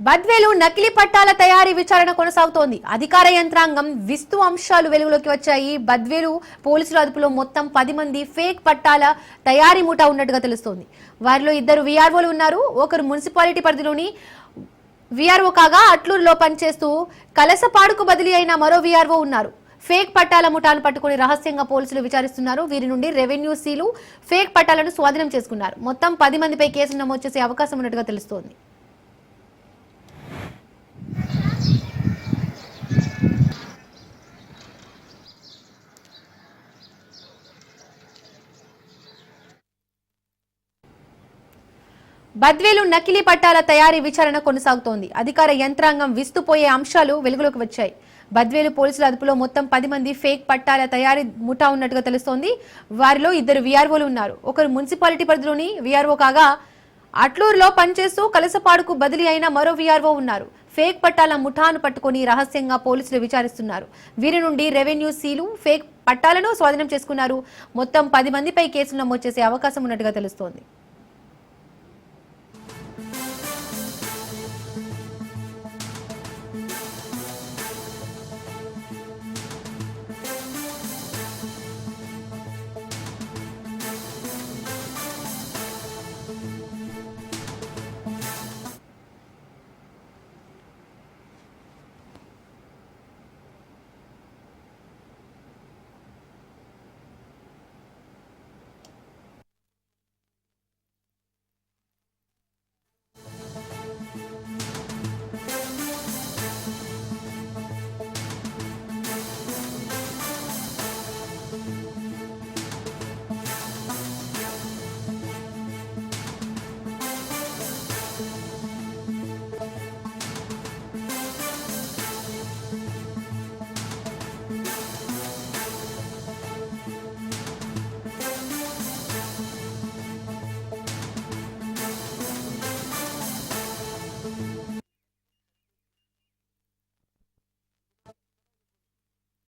బద్వేలు నకిలీ పట్టాల తయారీ విచారణ కొనసాగుతోంది. అధికార యంత్రాంగం విస్తు అంశాలు వెలుగులోకి వచ్చాయి. బద్వేలు పోలీసుల అదుపులో మొత్తం పది మంది ఫేక్ పట్టాల తయారీ ముఠా ఉన్నట్టుగా తెలుస్తోంది. వారిలో ఇద్దరు వీఆర్ఓలు ఉన్నారు. ఒకరు మున్సిపాలిటీ పరిధిలోని వీఆర్ఓ కాగా అట్లూరులో పనిచేస్తూ కలసపాడుకు బదిలీ అయిన మరో వీఆర్ఓ ఉన్నారు. ఫేక్ పట్టాల ముఠాను పట్టుకుని రహస్యంగా పోలీసులు విచారిస్తున్నారు. వీరి నుండి రెవెన్యూ సీలు ఫేక్ పట్టాలను స్వాధీనం చేసుకున్నారు. మొత్తం పది మందిపై కేసులు నమోదు చేసే అవకాశం ఉన్నట్టుగా తెలుస్తోంది. బద్వేలు నకిలీ పట్టాల తయారీ విచారణ కొనసాగుతోంది. అధికార యంత్రాంగం విస్తుపోయే అంశాలు వెలుగులోకి వచ్చాయి. బద్వేలు పోలీసుల అదుపులో మొత్తం పది మంది ఫేక్ పట్టాల తయారీ ముఠా ఉన్నట్టుగా తెలుస్తోంది. వారిలో ఇద్దరు వీఆర్ఓలు ఉన్నారు. ఒకరు మున్సిపాలిటీ పరిధిలోని వీఆర్ఓ కాగా అట్లూరులో పనిచేస్తూ కలసపాడుకు బదిలీ అయిన మరో వీఆర్ఓ ఉన్నారు. ఫేక్ పట్టాల ముఠాను పట్టుకొని రహస్యంగా పోలీసులు విచారిస్తున్నారు. వీరి నుండి రెవెన్యూ సీలు ఫేక్ పట్టాలను స్వాధీనం చేసుకున్నారు. మొత్తం పది మందిపై కేసులు నమోదు చేసే అవకాశం ఉన్నట్టుగా తెలుస్తోంది.